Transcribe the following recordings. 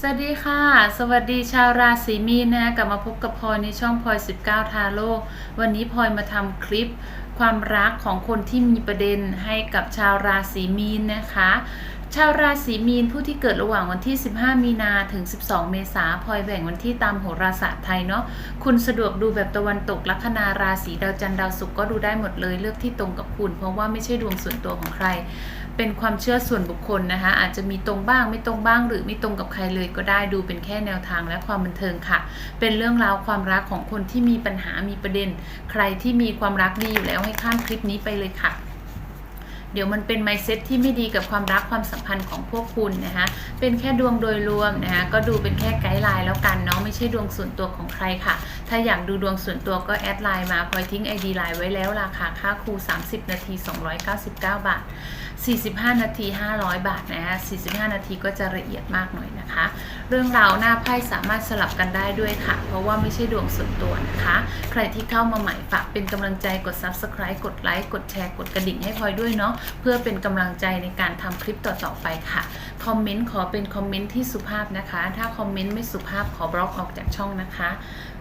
สวัสดีค่ะ สวัสดีชาวราศีมีนนะกลับมาพบกับพลอยในช่องพลอย19 ทาโร่วันนี้พลอยมาทำคลิปความรักของคนที่มีประเด็นให้กับชาวราศีมีนนะคะ ชาวราศีมีนผู้ที่เกิดระหว่างวันที่ 15 มีนาถึง 12 เมษาพลอยแบ่งวันที่ตามโหราศาสตร์ไทยเนาะคุณสะดวกดูแบบตะวันตกลัคนาราศีดาวจันทร์ดาวศุกร์ก็ดูได้หมดเลยเลือกที่ตรงกับคุณ เพราะว่าไม่ใช่ดวงส่วนตัวของใคร เป็นความเชื่อส่วนบุคคลนะคะ อาจจะมีตรงบ้างไม่ตรงบ้างหรือไม่ตรงกับใครเลยก็ได้ดูเป็นแค่แนวทางและความบันเทิงค่ะ เป็นเรื่องราวความรักของคนที่มีปัญหามีประเด็น ใครที่มีความรักดีอยู่แล้วให้ข้ามคลิปนี้ไปเลยค่ะเดี๋ยวมันเป็นไมเซ็ตที่ไม่ดีกับความรักความสัมพันธ์ของพวกคุณนะคะ เป็นแค่ดวงโดยรวมนะคะก็ดูเป็นแค่ไกด์ไลน์แล้วกันเนาะไม่ใช่ดวงส่วนตัวของใครค่ะ ถ้าอยากดูดวงส่วนตัวก็แอดไลน์มาพลอยทิ้ง ID ไลน์ไว้แล้วราคาค่าครู 30 นาที 299 บาท45 นาที 500 บาทนะคะ45 นาทีก็จะละเอียดมากหน่อยนะคะ เรื่องราวหน้าไพ่สามารถสลับกันได้ด้วยค่ะ เพราะว่าไม่ใช่ดวงส่วนตัวนะคะ ใครที่เข้ามาใหม่ฝากเป็นกำลังใจกด Subscribe กดไลค์กดแชร์กดกระดิ่งให้พลอยด้วยเนาะเพื่อเป็นกำลังใจในการทำคลิปต่อๆไปค่ะคอมเมนต์ขอเป็นคอมเมนต์ที่สุภาพนะคะ ถ้าคอมเมนต์ไม่สุภาพขอบล็อกออกจากช่องนะคะ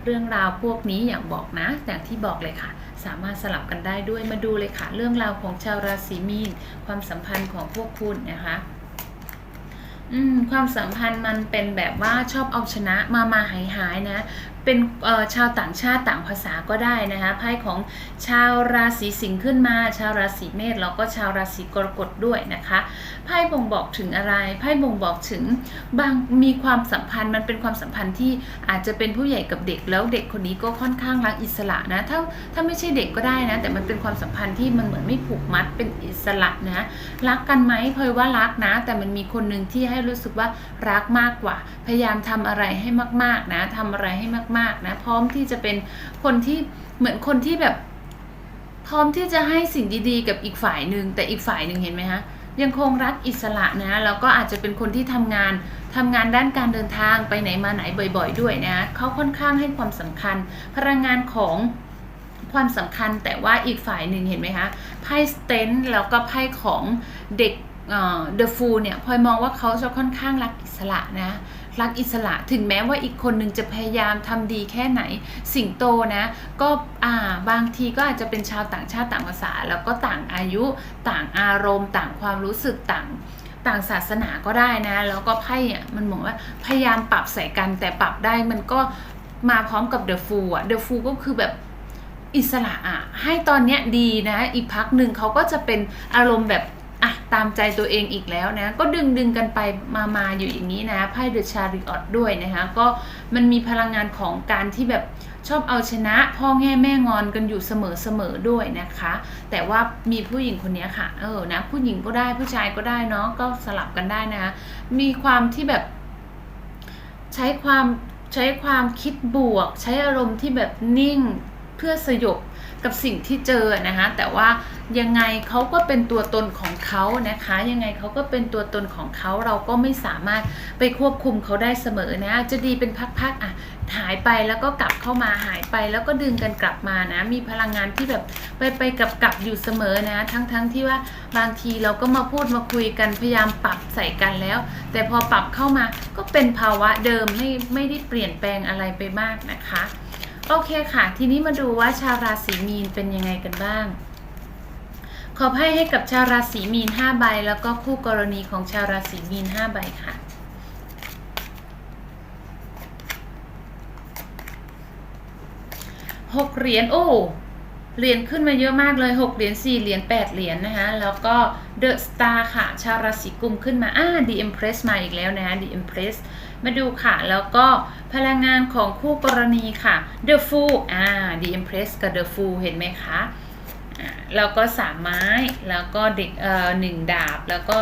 เรื่องราวพวกนี้อย่างบอกนะอย่างที่บอกเลยค่ะ สามารถสลับกันได้ด้วยมาดูเลยค่ะ เรื่องราวของชาวราศีมีน ความสัมพันธ์ของพวกคุณนะคะความสัมพันธ์มันเป็นแบบว่าชอบเอาชนะมามาหายหายนะ เป็นชาวต่างชาติต่างภาษาก็ได้นะคะไพ่ของชาวราศีสิงห์ขึ้นมา ชาวราศีเมษแล้วก็ชาวราศีกรกฎด้วยนะคะไพ่บ่งบอกถึงอะไรไพ่บ่งบอกถึงบางมีความสัมพันธ์มันเป็นความสัมพันธ์ที่อาจจะเป็นผู้ใหญ่กับเด็กแล้วเด็กคนนี้ก็ค่อนข้างรักอิสระนะถ้าถ้าไม่ใช่เด็กก็ได้นะ แต่มันเป็นความสัมพันธ์ที่มันเหมือนไม่ผูกมัดเป็นอิสระนะรักกันไหมพอยว่ารักนะ แต่มันมีคนหนึ่งที่ให้รู้สึกว่ารักมากกว่า พยายามทำอะไรให้มากๆนะทำอะไรให้มากๆนะ พร้อมที่จะเป็นคนที่เหมือนคนที่แบบ พร้อมที่จะให้สิ่งดี ๆ กับอีกฝ่ายหนึ่งแต่อีกฝ่ายหนึ่งเห็นไหมฮะยังคงรักอิสระนะแล้วก็อาจจะเป็นคนที่ทำงานทำงานด้านการเดินทางไปไหนมาไหนบ่อย ๆ ด้วยนะเขาค่อนข้างให้ความสำคัญ พลังงานของความสำคัญแต่ว่าอีกฝ่ายหนึ่งเห็นไหมคะไพ่สเตนแล้วก็ไพ่ของเด็กเดอะฟูลเนี่ยพลอยมองว่าเขาจะค่อนข้างรักอิสระนะ รักอิสระ ถึงแม้ว่าอีกคนหนึ่งจะพยายามทำดีแค่ไหน สิงโตนะ ก็อ่าบางทีก็อาจจะเป็นชาวต่างชาติต่างภาษา แล้วก็ต่างอายุต่างอารมณ์ ต่างความรู้สึกต่างต่างศาสนาก็ได้นะ แล้วก็ไพ่อะมันเหมือนว่าพยายามปรับใส่กันแต่ปรับได้มันก็มาพร้อมกับเดอะฟูอะเดอะฟูก็คือแบบอิสระอะให้ตอนเนี้ยดีนะ อีกพักหนึ่งเขาก็จะเป็นอารมณ์แบบ อะตามใจตัวเองอีกแล้วนะ ก็ดึงดึงกันไปมามาอยู่อย่างนี้นะไพ่เดอะชาริออตด้วยนะคะก็มันมีพลังงานของการที่แบบชอบเอาชนะ พ่อแง่แม่งอนกันอยู่เสมอๆด้วยนะคะ แต่ว่ามีผู้หญิงคนนี้ค่ะเออนะผู้หญิงก็ได้ผู้ชายก็ได้เนาะก็สลับกันได้นะคะมีความที่แบบ ใช้ความใช้ความคิดบวก ใช้อารมณ์ที่แบบนิ่งเพื่อสยบ กับสิ่งที่เจอนะคะ แต่ว่ายังไงเขาก็เป็นตัวตนของเขานะคะ ยังไงเขาก็เป็นตัวตนของเขาเราก็ไม่สามารถไปควบคุมเขาได้เสมอนะ จะดีเป็นพักๆอะหายไปแล้วก็กลับเข้ามาหายไปแล้วก็ดึงกันกลับมานะ มีพลังงานที่แบบไปไปกับกลับอยู่เสมอนะ ทั้งๆทที่ว่าบางทีเราก็มาพูดมาคุยกันพยายามปรับใส่กันแล้ว แต่พอปรับเข้ามาก็เป็นภาวะเดิมไม่ไม่ได้เปลี่ยนแปลงอะไรไปมากนะคะ โอเคค่ะ ทีนี้มาดูว่าชาวราศีมีนเป็นยังไงกันบ้าง ขอไพ่ให้กับชาวราศีมีน5ใบ แล้วก็คู่กรณีของชาวราศีมีน5ใบค่ะ หกเหรียญโอ้เหรียญขึ้นมาเยอะมากเลย 6 เหรียญ 4 เหรียญ 8 เหรียญนะคะ แล้วก็เดอะสตาร์ค่ะ ชาวราศีกุมขึ้นมา อ่าดีเอ็มเพรสมาอีกแล้วนะคะดีเอ็ มาดูค่ะ แล้วก็พลังงานของคู่กรณีค่ะ The Fool อ่า The Empress กับ The Fool เห็นไหมคะแล้วก็สามไม้ แล้วก็เด็กเอ่อหนึ่งดาบ แล้วก็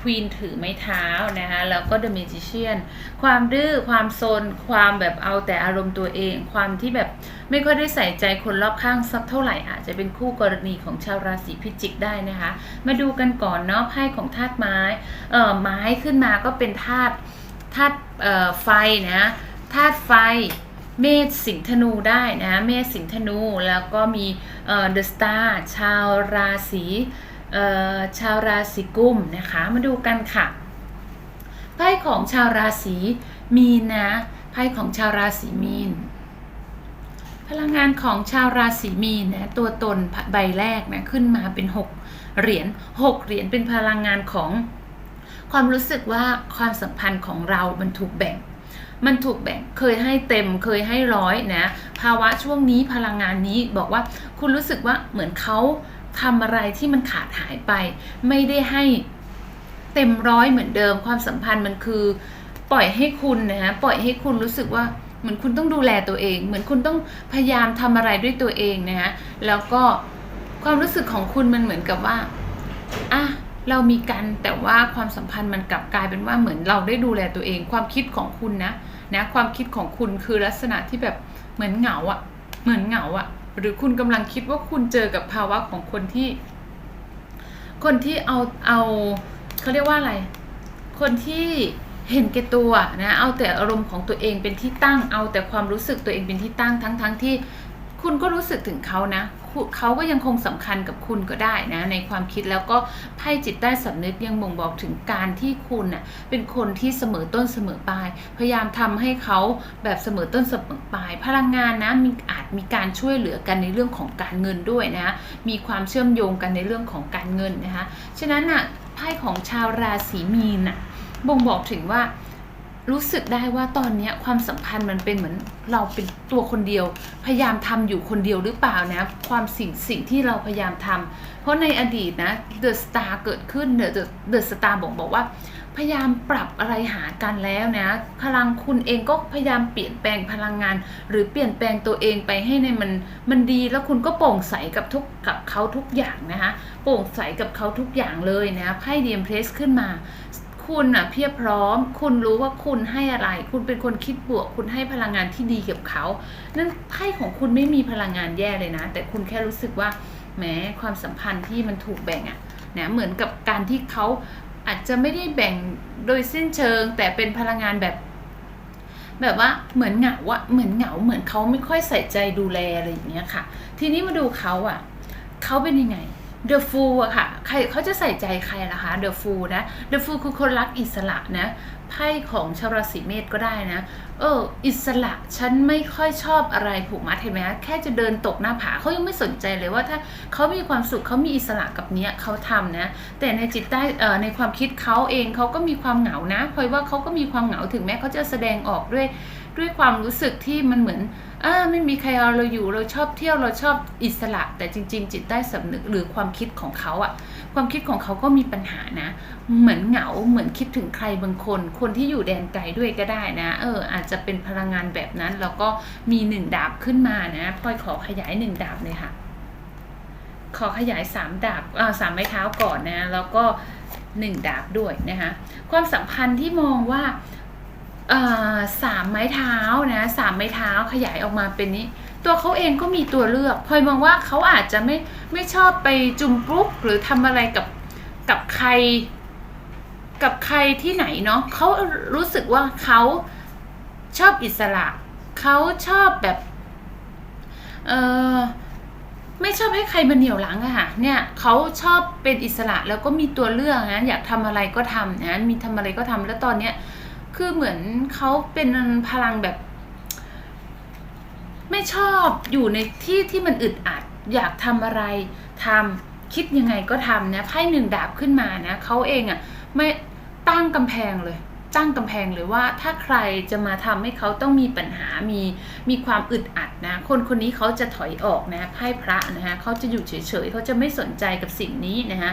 ควีนถือไม้เท้านะคะ แล้วก็ The Magician ความดื้อ ความโซน ความแบบเอาแต่อารมณ์ตัวเอง ความที่แบบไม่ค่อยได้ใส่ใจคนรอบข้างสักเท่าไหร่อาจจะเป็นคู่กรณีของชาวราศีพิจิกได้นะคะ มาดูกันก่อนเนาะ ไพ่ของธาตุไม้ เอ่อ ไม้ขึ้นมาก็เป็นธาตุ ธาตุไฟนะธาตุไฟเมษสิงธนูได้นะเมษสิงธนูแล้วก็มีเดอะสตาร์ชาวราศีชาวราศีกุมนะคะมาดูกันค่ะไพ่ของชาวราศีมีนนะไพ่ของชาวราศีมีน พลังงานของชาวราศีมีนนะตัวตนใบแรกนะขึ้นมาเป็น 6 เหรียญ6เหรียญเป็นพลังงานของ ความรู้สึกว่าความสัมพันธ์ของเรามันถูกแบ่ง มันถูกแบ่งเคยให้เต็มเคยให้ร้อยนะ ภาวะช่วงนี้พลังงานนี้บอกว่าคุณรู้สึกว่าเหมือนเขาทำอะไรที่มันขาดหายไป ไม่ได้ให้เต็มร้อยเหมือนเดิม ความสัมพันธ์มันคือปล่อยให้คุณนะฮะปล่อยให้คุณรู้สึกว่าเหมือนคุณต้องดูแลตัวเอง เหมือนคุณต้องพยายามทำอะไรด้วยตัวเองนะฮะแล้วก็ความรู้สึกของคุณมันเหมือนกับว่าอะ เรามีกันแต่ว่าความสัมพันธ์มันกลับกลายเป็นว่าเหมือนเราได้ดูแลตัวเอง ความคิดของคุณนะนะความคิดของคุณคือลักษณะที่แบบเหมือนเหงาอะเหมือนเหงาอะหรือคุณกำลังคิดว่าคุณเจอกับภาวะของคนที่ คนที่เอาเอาเขาเรียกว่าอะไร คนที่เห็นแก่ตัวนะ เอาแต่อารมณ์ของตัวเองเป็นที่ตั้ง เอาแต่ความรู้สึกตัวเองเป็นที่ตั้งทั้งทั้งที่ คุณก็รู้สึกถึงเขานะ เขาก็ยังคงสำคัญกับคุณก็ได้นะ ในความคิดแล้วก็ไพ่จิตใต้สำนึกยังบ่งบอกถึงการที่คุณน่ะเป็นคนที่เสมอต้นเสมอปลาย พยายามทำให้เขาแบบเสมอต้นเสมอปลาย พลังงานนะมีอาจมีการช่วยเหลือกันในเรื่องของการเงินด้วยนะ มีความเชื่อมโยงกันในเรื่องของการเงินนะคะ ฉะนั้นน่ะไพ่ของชาวราศีมีนน่ะบ่งบอกถึงว่า รู้สึกได้ว่าตอนเนี้ยความสัมพันธ์มันเป็นเหมือนเราเป็นตัวคนเดียว พยายามทำอยู่คนเดียวหรือเปล่านะ ความสิ่งสิ่งที่เราพยายามทำเพราะในอดีตนะเดอะสตาร์เกิดขึ้นเดอะเดอะสตาร์บอกบอกว่า พยายามปรับอะไรหากันแล้วนะ พลังคุณเองก็พยายามเปลี่ยนแปลงพลังงาน หรือเปลี่ยนแปลงตัวเองไปให้ในมันมันดีแล้วคุณก็โปร่งใสกับทุกกับเขาทุกอย่างนะคะโปร่งใสกับเขาทุกอย่างเลยนะไพ่เดียมเพรสขึ้นมา คุณอะเพียบพร้อม คุณรู้ว่าคุณให้อะไร คุณเป็นคนคิดบวก คุณให้พลังงานที่ดีกับเขา นั่นไพ่ของคุณไม่มีพลังงานแย่เลยนะ แต่คุณแค่รู้สึกว่าแหมความสัมพันธ์ที่มันถูกแบ่งอะนะเหมือนกับการที่เขาอาจจะไม่ได้แบ่งโดยสิ้นเชิง แต่เป็นพลังงานแบบ แบบว่าเหมือนเหงาอะเหมือนเหงาเหมือนเขาไม่ค่อยใส่ใจดูแลอะไรอย่างเงี้ยค่ะ ทีนี้มาดูเขาอะเขาเป็นยังไง The Fool อะค่ะ ใครเขาจะใส่ใจใครล่ะคะ The Fool นะ The Fool คือคนรักอิสระนะ ไพ่ของชาวราศีเมษก็ได้นะ เออ อิสระ ฉันไม่ค่อยชอบอะไรผูกมัดเห็นไหมคะแค่จะเดินตกหน้าผาเขายังไม่สนใจเลยว่าถ้าเขามีความสุขเขามีอิสระกับเนี้ยเขาทำนะ แต่ในจิตใต้เอ่อในความคิดเขาเองเขาก็มีความเหงานะเพลอยว่าเขาก็มีความเหงาถึงแม้เขาจะแสดงออกด้วยด้วยความรู้สึกที่มันเหมือน อ่าไม่มีใครเอาเราอยู่เราชอบเที่ยวเราชอบอิสระ แต่จริง ๆ จิตใต้สำนึกหรือความคิดของเขาอะความคิดของเขาก็มีปัญหานะ เหมือนเหงาเหมือนคิดถึงใครบางคน คนที่อยู่แดนไกลด้วยก็ได้นะ เออ อาจจะเป็นพลังงานแบบนั้น แล้วก็มีหนึ่งดาบขึ้นมานะพลอยขอขยายหนึ่งดาบเลยค่ะ ขอขยายสามดาบอ่าสามไม้เท้าก่อนนะ แล้วก็หนึ่งดาบด้วยนะคะความสัมพันธ์ที่มองว่า สามไม้เท้านะสามไม้เท้าขยายออกมาเป็นนี้ ตัวเขาเองก็มีตัวเลือกพลอยมองว่าเขาอาจจะไม่ไม่ชอบไปจุ่มปลุกหรือทำอะไรกับกับใคร กับใครที่ไหนเนาะเขารู้สึกว่าเขาชอบอิสระเขาชอบแบบเออไม่ชอบให้ใครมาเหนี่ยวหลังอะค่ะ เนี่ยเขาชอบเป็นอิสระแล้วก็มีตัวเลือกนะ อยากทำอะไรก็ทำนะ มีทำอะไรก็ทำแล้วตอนเนี้ย คือเหมือนเขาเป็นพลังแบบ ไม่ชอบอยู่ในที่ที่มันอึดอัด อยากทำอะไรทำคิดยังไงก็ทำนะไพ่หนึ่งดาบขึ้นมานะเขาเองอะ่ะไม่ตั้งกำแพงเลยตั้งกำแพงเลยว่าถ้าใครจะมาทำให้เขาต้องมีปัญหามีมีความอึดอัดนะ คนคนนี้เขาจะถอยออกนะไพ่พระนะคะเขาจะอยู่เฉยๆเขาจะไม่สนใจกับสิ่งนี้นะคะ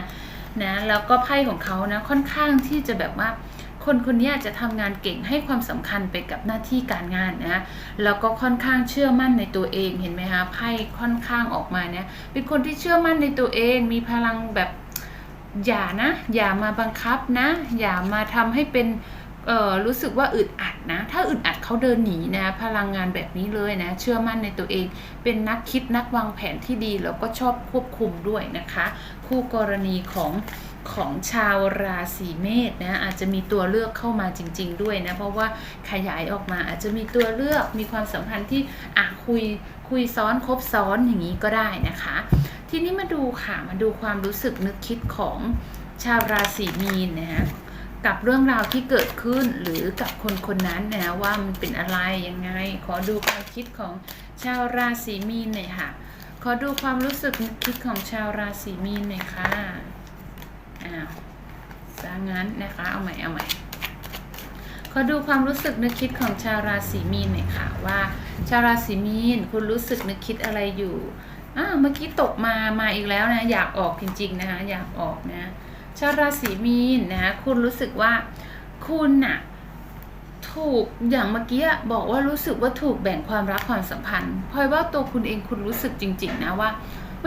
นะแล้วก็ไพ่ของเขานะค่อนข้างที่จะแบบว่า คนคนนี้จะทำงานเก่งให้ความสำคัญไปกับหน้าที่การงานนะแล้วก็ค่อนข้างเชื่อมั่นในตัวเองเห็นไหมคะไพ่ค่อนข้างออกมาเนี่ยเป็นคนที่เชื่อมั่นในตัวเองมีพลังแบบอย่านะ อย่ามาบังคับนะ อย่ามาทำให้เป็นเออรู้สึกว่าอึดอัดนะ ถ้าอึดอัดเขาเดินหนีนะ พลังงานแบบนี้เลยนะ เชื่อมั่นในตัวเอง เป็นนักคิดนักวางแผนที่ดี แล้วก็ชอบควบคุมด้วยนะคะ คู่กรณีของ ของชาวราศีเมษนะอาจจะมีตัวเลือกเข้ามาจริง ๆ ด้วยนะเพราะว่าขยายออกมาอาจจะมีตัวเลือกมีความสัมพันธ์ที่อะคุยคุยซ้อนคบซ้อนอย่างนี้ก็ได้นะคะ ทีนี้มาดูค่ะมาดูความรู้สึกนึกคิดของชาวราศีมีนนะฮะกับเรื่องราวที่เกิดขึ้นหรือกับคนคนนั้นนะว่ามันเป็นอะไรยังไง ขอดูความคิดของชาวราศีมีนหน่อยค่ะ ขอดูความรู้สึกนึกคิดของชาวราศีมีนหน่อยค่ะ อ้าวซะงั้นนะคะ เอาใหม่ เอาใหม่ ขอดูความรู้สึกนึกคิดของชาวราศีมีนหน่อยค่ะว่า ชาวราศีมีนคุณรู้สึกนึกคิดอะไรอยู่อ่าเมื่อกี้ตกมา มาอีกแล้วนะ อยากออกจริง ๆ นะคะ อยากออกนะ ชาวราศีมีนนะคะคุณรู้สึกว่าคุณน่ะถูกอย่างเมื่อกี้บอกว่ารู้สึกว่าถูกแบ่งความรักความสัมพันธ์พลอยว่าตัวคุณเองคุณรู้สึกจริง ๆ นะว่า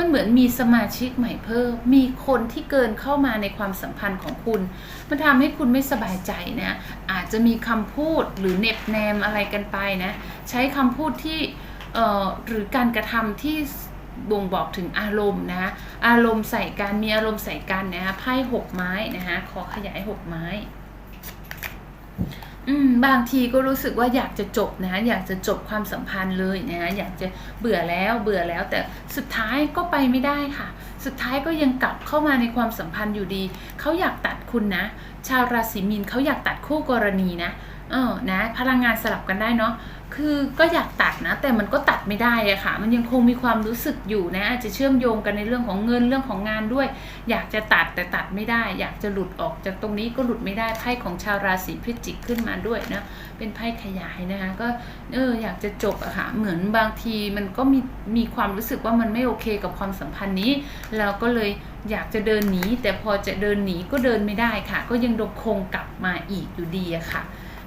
มันเหมือนมีสมาชิกใหม่เพิ่ม มีคนที่เกินเข้ามาในความสัมพันธ์ของคุณ มันทำให้คุณไม่สบายใจนะ อาจจะมีคำพูดหรือเน็บแนมอะไรกันไปนะ ใช้คำพูดที่เอ่อหรือการกระทำที่บ่งบอกถึงอารมณ์นะ อารมณ์ใส่กัน มีอารมณ์ใส่กันนะคะไพ่หกไม้นะคะขอขยายหกไม้ อืมบางทีก็รู้สึกว่าอยากจะจบนะอยากจะจบความสัมพันธ์เลยนะอยากจะเบื่อแล้วเบื่อแล้ว แต่สุดท้ายก็ไปไม่ได้ค่ะ สุดท้ายก็ยังกลับเข้ามาในความสัมพันธ์อยู่ดีเขาอยากตัดคุณนะ ชาวราศีมีนเขาอยากตัดคู่กรณีนะเออนะ พลังงานสลับกันได้เนาะ คือก็อยากตัดนะ แต่มันก็ตัดไม่ได้อะค่ะ มันยังคงมีความรู้สึกอยู่นะ อาจจะเชื่อมโยงกันในเรื่องของเงินเรื่องของงานด้วย อยากจะตัดแต่ตัดไม่ได้ อยากจะหลุดออกจากตรงนี้ก็หลุดไม่ได้ไพ่ของชาวราศีพฤศจิกขึ้นมาด้วยนะเป็นไพ่ขยายนะคะ ก็เอออยากจะจบอะค่ะเหมือนบางทีมันก็มีมีความรู้สึกว่ามันไม่โอเคกับความสัมพันธ์นี้แล้วก็เลยอยากจะเดินหนีแต่พอจะเดินหนีก็เดินไม่ได้ค่ะ ก็ยังดคงกลับมาอีกอยู่ดีอะค่ะ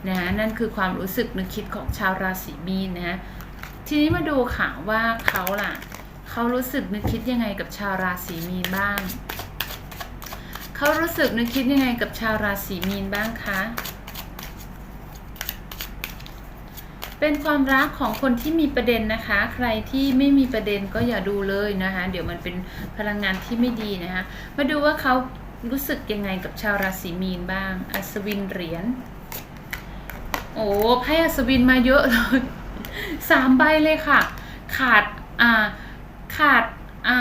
นะนั่นคือความรู้สึกนึกคิดของชาวราศีมีนนะทีนี้มาดูค่ะว่าเขาล่ะเขารู้สึกนึกคิดยังไงกับชาวราศีมีนบ้างเขารู้สึกนึกคิดยังไงกับชาวราศีมีนบ้างคะเป็นความรักของคนที่มีประเด็นนะคะ ใครที่ไม่มีประเด็นก็อย่าดูเลยนะคะ เดี๋ยวมันเป็นพลังงานที่ไม่ดีนะคะ มาดูว่าเขารู้สึกยังไงกับชาวราศีมีนบ้าง อัศวินเหรียญ โอ้ไพ่อัศวินมาเยอะเลยสามใบเลยค่ะ ขาดอ่าขาดอ่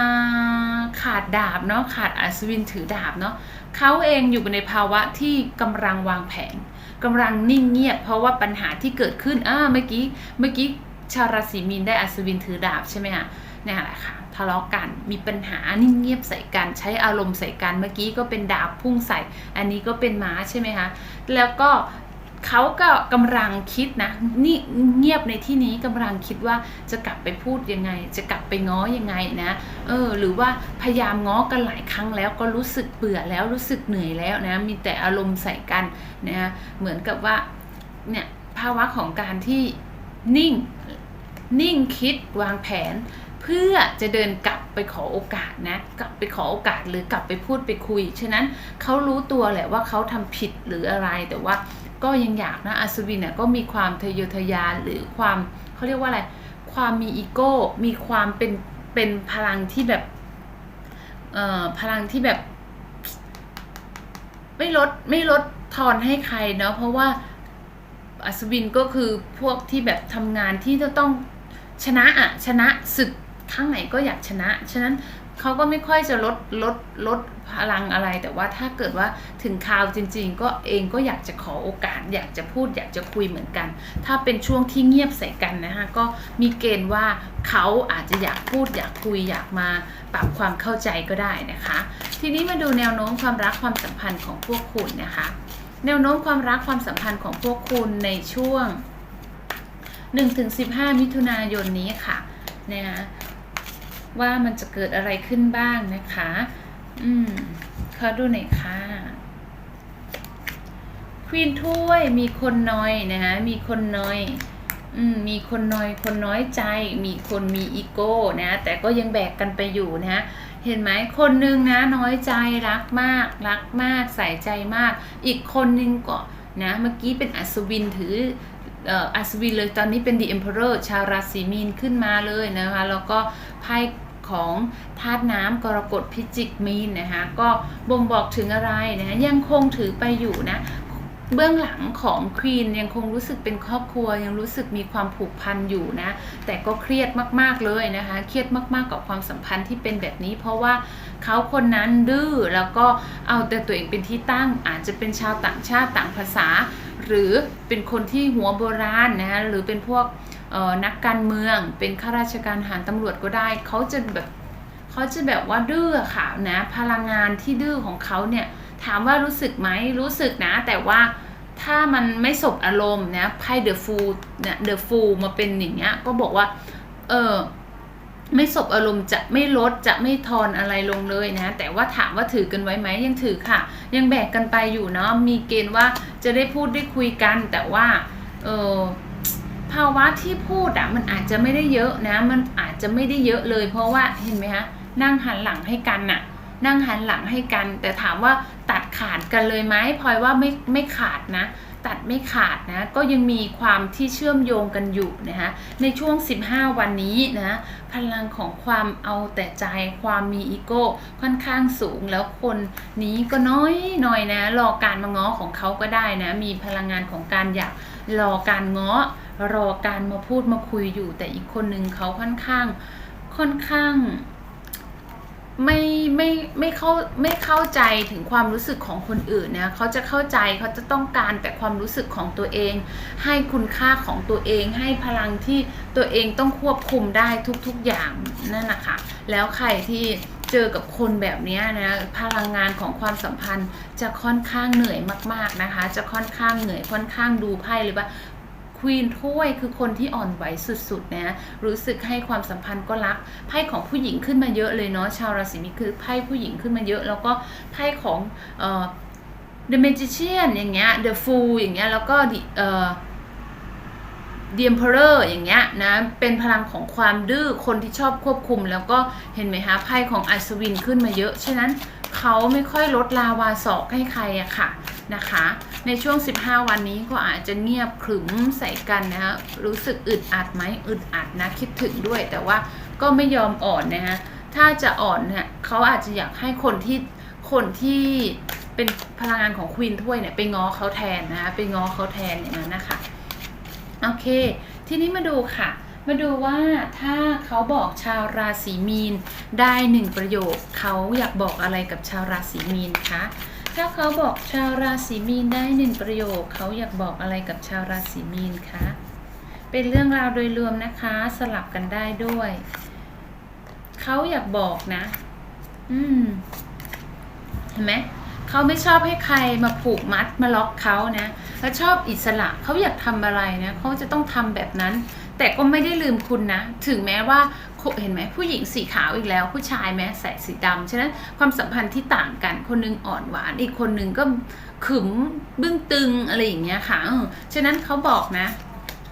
าขาดดาบเนาะขาดอัศวินถือดาบเนาะเขาเองอยู่ในภาวะที่กำลังวางแผนกำลังนิ่งเงียบ เพราะว่าปัญหาที่เกิดขึ้นอ่าเมื่อกี้เมื่อกี้ชาวราศีมีนได้อัศวินถือดาบใช่ไหมคะนี่แหละค่ะทะเลาะกันมีปัญหานิ่งเงียบใส่กันใช้อารมณ์ใส่กันเมื่อกี้ก็เป็นดาบพุ่งใส่ อันนี้ก็เป็นม้าใช่ไหมคะแล้วก็ เขาก็กำลังคิดนะนี่เงียบในที่นี้กำลังคิดว่าจะกลับไปพูดยังไง จะกลับไปง้อยังไงนะ เออ หรือว่าพยายามง้อกันหลายครั้งแล้วก็รู้สึกเบื่อแล้วรู้สึกเหนื่อยแล้วนะ มีแต่อารมณ์ใส่กันนะเหมือนกับว่าเนี่ยภาวะของการที่นิ่งนิ่งคิดวางแผน เพื่อจะเดินกลับไปขอโอกาสนะกลับไปขอโอกาสหรือกลับไปพูดไปคุย ฉะนั้นเขารู้ตัวแหละว่าเขาทำผิดหรืออะไรแต่ว่า ก็ยังอยากนะอัศวินเนี่ยก็มีความทะเยอทะยานหรือความเขาเรียกว่าอะไร ความมีอีโก้ มีความเป็นเป็นพลังที่แบบเอ่อพลังที่แบบ ไม่ลดไม่ลดทอนให้ใครเนาะเพราะว่าอัศวินก็คือพวกที่แบบทำงานที่จะต้องชนะอะชนะศึกครั้งไหนก็อยากชนะ ฉะนั้น เขาก็ไม่ค่อยจะลดลดลดพลังอะไร แต่ว่าถ้าเกิดว่าถึงคราวจริง ๆ ก็เองก็อยากจะขอโอกาส อยากจะพูดอยากจะคุยเหมือนกัน ถ้าเป็นช่วงที่เงียบใส่กันนะคะก็มีเกณฑ์ว่าเขาอาจจะอยากพูดอยากคุยอยากมาปรับความเข้าใจก็ได้นะคะ ทีนี้มาดูแนวโน้มความรักความสัมพันธ์ของพวกคุณนะคะ แนวโน้มความรักความสัมพันธ์ของพวกคุณในช่วง1-15 มิถุนายนนี้ค่ะนะคะ ว่ามันจะเกิดอะไรขึ้นบ้างนะคะ อืมขอดูหน่อยค่ะควีนถ้วยมีคนน้อยนะคะมีคนน้อยอืมมีคนน้อยคนน้อยใจ มีคนมีอีโก้นะ แต่ก็ยังแบกกันไปอยู่นะเห็นไหมคนหนึ่งนะน้อยใจรักมาก รักมากใส่ใจมาก อีกคนนึงก็นะเมื่อกี้เป็นอัศวินถือ อัศวินเลยตอนนี้เป็น The Emperor ชาวราศีมีนขึ้นมาเลยนะคะ แล้วก็ไพ่ของธาตุน้ำกรกฎพิจิกมีนนะคะก็บ่งบอกถึงอะไรนะคะยังคงถือไปอยู่นะเบื้องหลังของควีนยังคงรู้สึกเป็นครอบครัวยังรู้สึกมีความผูกพันอยู่นะ แต่ก็เครียดมากๆเลยนะคะ เครียดมากๆกับความสัมพันธ์ที่เป็นแบบนี้ เพราะว่าเขาคนนั้นดื้อแล้วก็เอาแต่ตัวเองเป็นที่ตั้งอาจจะเป็นชาวต่างชาติต่างภาษา หรือเป็นคนที่หัวโบราณนะคะหรือเป็นพวกนักการเมือง เป็นข้าราชการทหารตำรวจก็ได้เขาจะแบบเขาจะแบบว่าดื้อค่ะนะพลังงานที่ดื้อของเขาเนี่ยถามว่ารู้สึกไหมรู้สึกนะ แต่ว่าถ้ามันไม่สบอารมณ์นะไพ่เดอะฟูเนี่ยเดอะฟูมาเป็นอย่างเงี้ยก็บอกว่าเออ ไม่สบอารมณ์จะไม่ลดจะไม่ทอนอะไรลงเลยนะ แต่ว่าถามว่าถือกันไว้ไหมยังถือค่ะ ยังแบกกันไปอยู่เนาะมีเกณฑ์ว่าจะได้พูดได้คุยกัน แต่ว่าเออภาวะที่พูดอะมันอาจจะไม่ได้เยอะนะ มันอาจจะไม่ได้เยอะเลย เพราะว่าเห็นไหมคะนั่งหันหลังให้กันน่ะ นั่งหันหลังให้กัน แต่ถามว่าตัดขาดกันเลยไหมพลอยว่าไม่ไม่ขาดนะ ตัดไม่ขาดนะก็ยังมีความที่เชื่อมโยงกันอยู่นะคะในช่วง 15 วันนี้นะพลังของความเอาแต่ใจความมีอีโก้ค่อนข้างสูงแล้วคนนี้ก็น้อยหน่อยนะรอการมาง้อของเขาก็ได้นะมีพลังงานของการอยากรอการง้อ รอการมาพูดมาคุยอยู่ แต่อีกคนนึงเขาค่อนข้างค่อนข้าง ไม่ไม่ไม่เข้าไม่เข้าใจถึงความรู้สึกของคนอื่นนะเขาจะเข้าใจเขาจะต้องการแต่ความรู้สึกของตัวเอง ให้คุณค่าของตัวเอง ให้พลังที่ตัวเองต้องควบคุมได้ทุกๆอย่างนั่นนะคะแล้วใครที่เจอกับคนแบบนี้นะพลังงานของความสัมพันธ์จะค่อนข้างเหนื่อยมาก ๆนะคะ จะค่อนข้างเหนื่อยค่อนข้างดูไพ่เลยว่า ควีนถ้วยคือคนที่อ่อนไหวสุดๆนะรู้สึกให้ความสัมพันธ์ก็รักไพ่ของผู้หญิงขึ้นมาเยอะเลยเนาะชาวราศีมีคือไพ่ผู้หญิงขึ้นมาเยอะ แล้วก็ไพ่ของเอ่อ The Magician อย่างเงี้ย The Fool อย่างเงี้ยแล้วก็เอ่อ The Emperor อย่างเงี้ยนะเป็นพลังของความดื้อคนที่ชอบควบคุม แล้วก็เห็นไหมคะไพ่ของอัศวินขึ้นมาเยอะฉะนั้น เขาไม่ค่อยลดลาวาศอกให้ใครอะค่ะนะคะ ในช่วง 15 วันนี้ก็อาจจะเงียบขรึมใส่กันนะฮะรู้สึกอึดอัดไหมอึดอัดนะคิดถึงด้วย แต่ว่าก็ไม่ยอมอ่อนนะฮะถ้าจะอ่อนเนี่ยเขาอาจจะอยากให้คนที่คนที่เป็นพลังงานของควีนถ้วยเนี่ยไปง้อเขาแทนนะคะไปง้อเขาแทนอย่างนั้นนะคะโอเค ทีนี้มาดูค่ะ มาดูว่าถ้าเขาบอกชาวราศีมีนได้หนึ่งประโยค เขาอยากบอกอะไรกับชาวราศีมีนคะถ้าเขาบอกชาวราศีมีนได้หนึ่งประโยค เขาอยากบอกอะไรกับชาวราศีมีนคะเป็นเรื่องราวโดยรวมนะคะสลับกันได้ด้วย เขาอยากบอกนะ อืมเห็นไหมเขาไม่ชอบให้ใครมาผูกมัดมาล็อกเขานะแล้วชอบอิสระเขาอยากทำอะไรนะเขาจะต้องทำแบบนั้น แต่ก็ไม่ได้ลืมคุณนะ ถึงแม้ว่าเห็นไหมผู้หญิงสีขาวอีกแล้ว ผู้ชายแม้ใส่สีดำฉะนั้นความสัมพันธ์ที่ต่างกันคนนึงอ่อนหวาน อีกคนนึงก็ขึมบึ้งตึงอะไรอย่างเงี้ยค่ะฉะนั้นเขาบอกนะ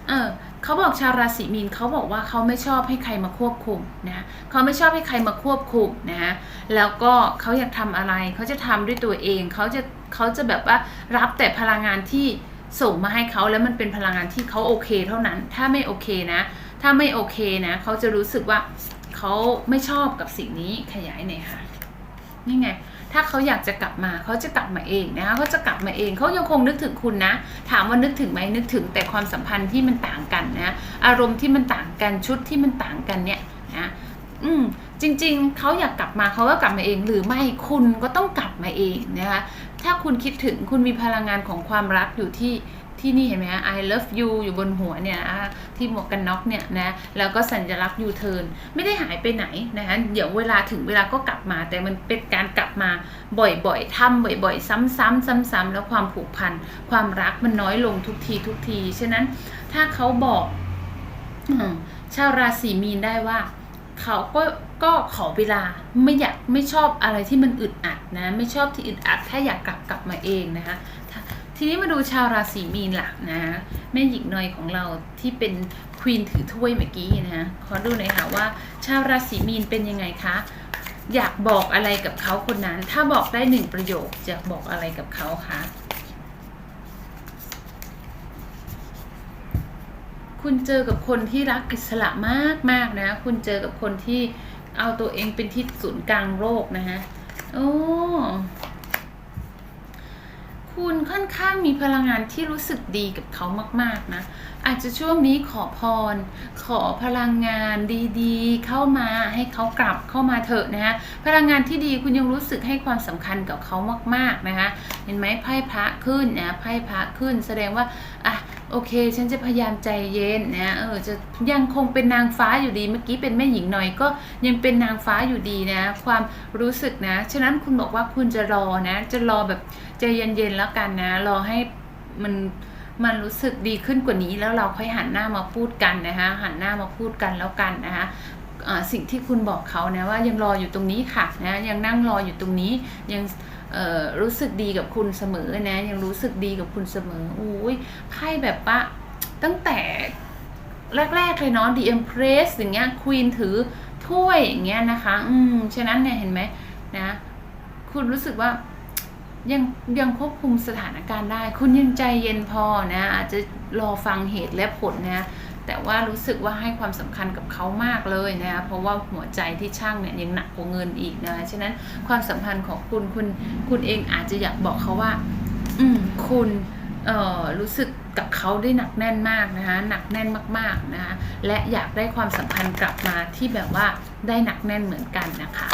เออเขาบอกชาวราศีมีนเขาบอกว่าเขาไม่ชอบให้ใครมาควบคุมนะเขาไม่ชอบให้ใครมาควบคุมนะฮะแล้วก็เขาอยากทำอะไรเขาจะทำด้วยตัวเองเขาจะเขาจะแบบว่ารับแต่พลังงานที่ ส่งมาให้เขาแล้วมันเป็นพลังงานที่เขาโอเคเท่านั้น ถ้าไม่โอเคนะ ถ้าไม่โอเคนะเขาจะรู้สึกว่าเขาไม่ชอบกับสิ่งนี้ขยายหน่อยค่ะนี่ไง ถ้าเขาอยากจะกลับมาเขาจะกลับมาเองนะคะเขาจะกลับมาเองเขายังคงนึกถึงคุณนะ ถามว่านึกถึงไหมนึกถึงแต่ความสัมพันธ์ที่มันต่างกันนะอารมณ์ที่มันต่างกันชุดที่มันต่างกันเนี่ยนะอืมจริง ๆเขาอยากกลับมาเขาก็กลับมาเอง หรือไม่คุณก็ต้องกลับมาเองนะคะ ถ้าคุณคิดถึงคุณมีพลังงานของความรักอยู่ที่ที่นี่เห็นไหมฮะ I love you อยู่บนหัวเนี่ยนะที่หมวกกันน็อกเนี่ยนะแล้วก็สัญลักษณ์ยูเทิร์นไม่ได้หายไปไหนนะคะเดี๋ยวเวลาถึงเวลาก็กลับมา แต่มันเป็นการกลับมาบ่อยๆทำบ่อยๆ ซ้ำๆซ้ำๆแล้วความผูกพัน ความรักมันน้อยลงทุกทีทุกที ฉะนั้นถ้าเขาบอกชาวราศีมีนได้ว่า เขาก็ ก็ขอเวลาไม่อยากไม่ชอบอะไรที่มันอึดอัดนะไม่ชอบที่อึดอัดถ้าอยากกลับกลับมาเองนะคะทีนี้มาดูชาวราศีมีนหลักนะแม่หญิงน้อยของเราที่เป็นควีนถือถ้วยเมื่อกี้นะขอดูหน่อยค่ะว่า ชาวราศีมีนเป็นยังไงคะอยากบอกอะไรกับเขาคนนั้น ถ้าบอกได้หนึ่งประโยคจะบอกอะไรกับเขาคะคุณเจอกับคนที่รักอิสระมากมากๆนะ คุณเจอกับคนที่ เอาตัวเองเป็นที่ศูนย์กลางโลกนะฮะโอ้คุณค่อนข้างมีพลังงานที่รู้สึกดีกับเขามาก ๆ นะ อาจจะช่วงนี้ขอพร ขอพลังงานดีๆ เข้ามาให้เขากลับเข้ามาเถอะนะฮะพลังงานที่ดีคุณยังรู้สึกให้ความสำคัญกับเขามาก ๆ นะคะเห็นไหมไพ่พระขึ้นนะไพ่พระขึ้น แสดงว่าอะ โอเค ฉันจะพยายามใจเย็นนะเออจะยังคงเป็นนางฟ้าอยู่ดีเมื่อกี้เป็นแม่หญิงหน่อยก็ยังเป็นนางฟ้าอยู่ดีนะ ความรู้สึกนะ ฉะนั้นคุณบอกว่าคุณจะรอนะ จะรอแบบใจเย็นๆแล้วกันนะ รอให้มันมันรู้สึกดีขึ้นกว่านี้แล้วเราค่อยหันหน้ามาพูดกันนะคะหันหน้ามาพูดกันแล้วกันนะคะสิ่งที่คุณบอกเขานะว่ายังรออยู่ตรงนี้ค่ะนะยังนั่งรออยู่ตรงนี้ยัง รู้สึกดีกับคุณเสมอนะ ยังรู้สึกดีกับคุณเสมออุ้ยไพ่แบบว่าตั้งแต่แรก ๆ เลยเนาะ The Empress อย่างเงี้ย Queen ถือถ้วยอย่างเงี้ยนะคะ อืม ฉะนั้นเนี่ยเห็นไหมนะ คุณรู้สึกว่ายังยังควบคุมสถานการณ์ได้ คุณยังใจเย็นพอนะ อาจจะรอฟังเหตุและผลนะ แต่ว่ารู้สึกว่าให้ความสำคัญกับเขามากเลยนะเพราะว่าหัวใจที่ช่างเนี่ยยังหนักกว่าเงินอีกนะฉะนั้นความสัมพันธ์ของคุณคุณคุณเองอาจจะอยากบอกเขาว่า อืมคุณเอ่อรู้สึกกับเขาได้หนักแน่นมากนะคะหนักแน่นมากๆนะคะและอยากได้ความสัมพันธ์กลับมาที่แบบว่าได้หนักแน่นเหมือนกันนะคะ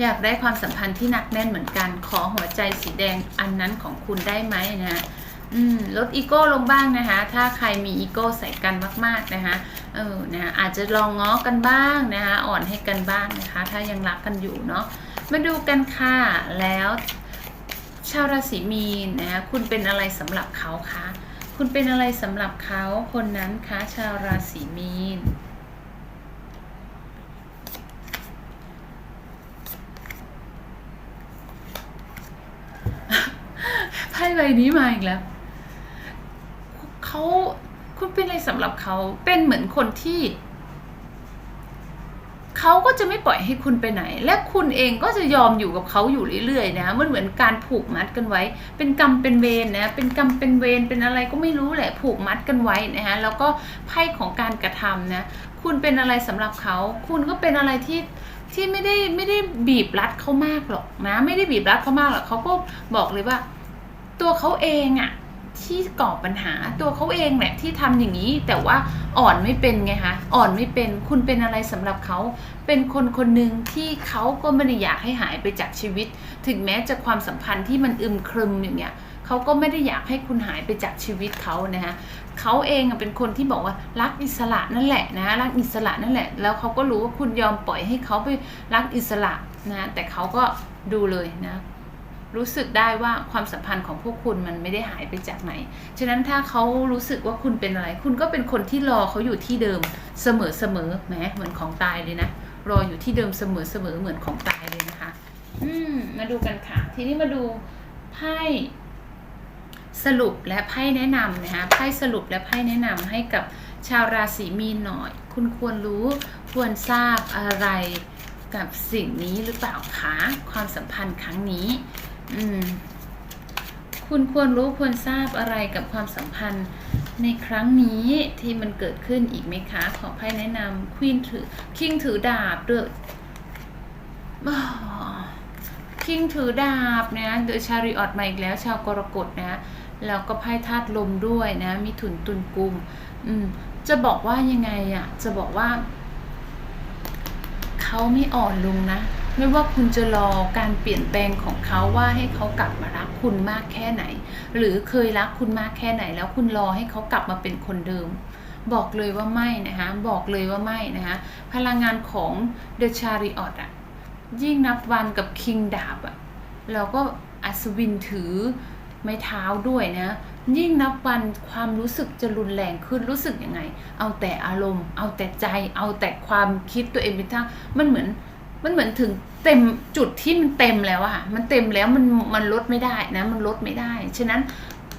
อยากได้ความสัมพันธ์ที่หนักแน่นเหมือนกัน ขอหัวใจสีแดงอันนั้นของคุณได้ไหมนะ อืมลดอีโก้ลงบ้างนะคะ ถ้าใครมีอีโก้ใส่กันมาก ๆนะคะเออนะอาจจะลองง้อกันบ้างนะคะอ่อนให้กันบ้างนะคะ ถ้ายังรักกันอยู่เนาะมาดูกันค่ะแล้วชาวราศีมีนนะคะคุณเป็นอะไรสำหรับเขาคะคุณเป็นอะไรสำหรับเขาคนนั้นคะชาวราศีมีนไพ่ใบนี้มาอีกแล้ว เขาคุณเป็นอะไรสำหรับเขาเป็นเหมือนคนที่เขาก็จะไม่ปล่อยให้คุณไปไหน และคุณเองก็จะยอมอยู่กับเขาอยู่เรื่อยๆนะมันเหมือนการผูกมัดกันไว้ เป็นกรรมเป็นเวรนะ เป็นกรรมเป็นเวรเป็นอะไรก็ไม่รู้แหละ ผูกมัดกันไว้นะฮะแล้วก็ไพ่ของการกระทำนะ คุณเป็นอะไรสำหรับเขา คุณก็เป็นอะไรที่ที่ไม่ได้ไม่ได้บีบรัดเขามากหรอกนะ ไม่ได้บีบรัดเขามากหรอกเขาก็บอกเลยว่า ตัวเขาเองอะ ที่ก่อปัญหาตัวเขาเองแหละที่ทำอย่างนี้ แต่ว่าอ่อนไม่เป็นไงคะอ่อนไม่เป็นคุณเป็นอะไรสำหรับเขาเป็นคนคนหนึ่งที่เขาก็ไม่ได้อยากให้หายไปจากชีวิต ถึงแม้จะความสัมพันธ์ที่มันอึมครึมอย่างเงี้ยเขาก็ไม่ได้อยากให้คุณหายไปจากชีวิตเขานะฮะเขาเองเป็นคนที่บอกว่ารักอิสระนั่นแหละนะรักอิสระนั่นแหละ แล้วเขาก็รู้ว่าคุณยอมปล่อยให้เขาไปรักอิสระนะแต่เขาก็ดูเลยนะ รู้สึกได้ว่าความสัมพันธ์ของพวกคุณมันไม่ได้หายไปจากไหน ฉะนั้นถ้าเขารู้สึกว่าคุณเป็นอะไร คุณก็เป็นคนที่รอเขาอยู่ที่เดิมเสมอเสมอแหมเหมือนของตายเลยนะ รออยู่ที่เดิมเสมอเสมอเหมือนของตายเลยนะคะ อืม มาดูกันค่ะ ทีนี้มาดูไพ่สรุปและไพ่แนะนำนะคะไพ่สรุปและไพ่แนะนำให้กับชาวราศีมีนหน่อย คุณควรรู้ควรทราบอะไรกับสิ่งนี้หรือเปล่าคะความสัมพันธ์ครั้งนี้ อืม คุณควรรู้ควรทราบอะไรกับความสัมพันธ์ในครั้งนี้ที่มันเกิดขึ้นอีกไหมคะ ขอไพ่แนะนำควีนถือคิงถือดาบเด้วยคิงถือดาบนะเดอะชาริออตมาอีกแล้วชาวกรกฎนะแล้วก็ไพ่ธาตุลมด้วยนะ มีถุนตุนกุม อืม จะบอกว่ายังไงอะ่ะ จะบอกว่า เขาไม่อ่อนลงนะ ไม่ว่าคุณจะรอการเปลี่ยนแปลงของเขาว่าให้เขากลับมารักคุณมากแค่ไหน หรือเคยรักคุณมากแค่ไหน แล้วคุณรอให้เขากลับมาเป็นคนเดิม บอกเลยว่าไม่นะคะบอกเลยว่าไม่นะคะพลังงานของ The Chariot อะยิ่งนับวันกับ King ดาบอะแล้วก็อัศวินถือไม้เท้าด้วยนะยิ่งนับวันความรู้สึกจะรุนแรงขึ้นรู้สึกยังไง เอาแต่อารมณ์ เอาแต่ใจ เอาแต่ความคิดตัวเองเป็นทั้งมันเหมือน มันเหมือนถึงเต็มจุดที่มันเต็มแล้วอะมันเต็มแล้วมันมันลดไม่ได้นะ มันลดไม่ได้ ฉะนั้น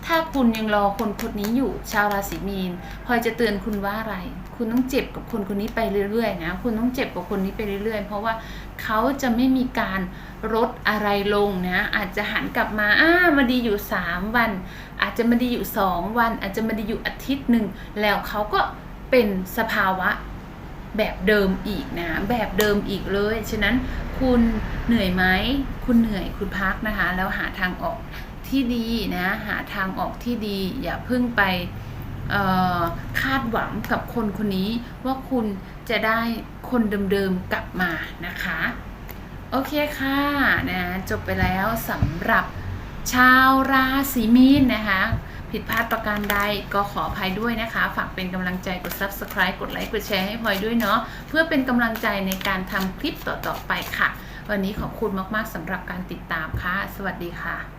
ถ้าคุณยังรอคนคนนี้อยู่ชาวราศีมีนพลอยจะเตือนคุณว่าอะไร คุณต้องเจ็บกับคนคนนี้ไปเรื่อยๆนะ คุณต้องเจ็บกับคนนี้ไปเรื่อยๆ เพราะว่าเขาจะไม่มีการลดอะไรลงนะ อาจจะหันกลับมาอ้ามาดีอยู่ 3 วัน อาจจะมาดีอยู่ 2 วัน อาจจะมาดีอยู่อาทิตย์หนึ่งแล้วเขาก็เป็นสภาวะ แบบเดิมอีกนะแบบเดิมอีกเลย ฉะนั้นคุณเหนื่อยไหมคุณเหนื่อยคุณพักนะคะ แล้วหาทางออกที่ดีนะหาทางออกที่ดี อย่าเพิ่งไปคาดหวังกับคนคนนี้ว่าคุณจะได้คนเดิมๆกลับมานะคะ โอเคค่ะนะจบไปแล้วสำหรับชาวราศีมีนนะคะ ผิดพลาดประการใดก็ขออภัยด้วยนะคะ ฝากเป็นกำลังใจกด subscribe กดไลค์กดแชร์ให้พลอยด้วยเนาะเพื่อเป็นกำลังใจในการทำคลิปต่อๆไปค่ะ วันนี้ขอบคุณมากๆสำหรับการติดตามค่ะ สวัสดีค่ะ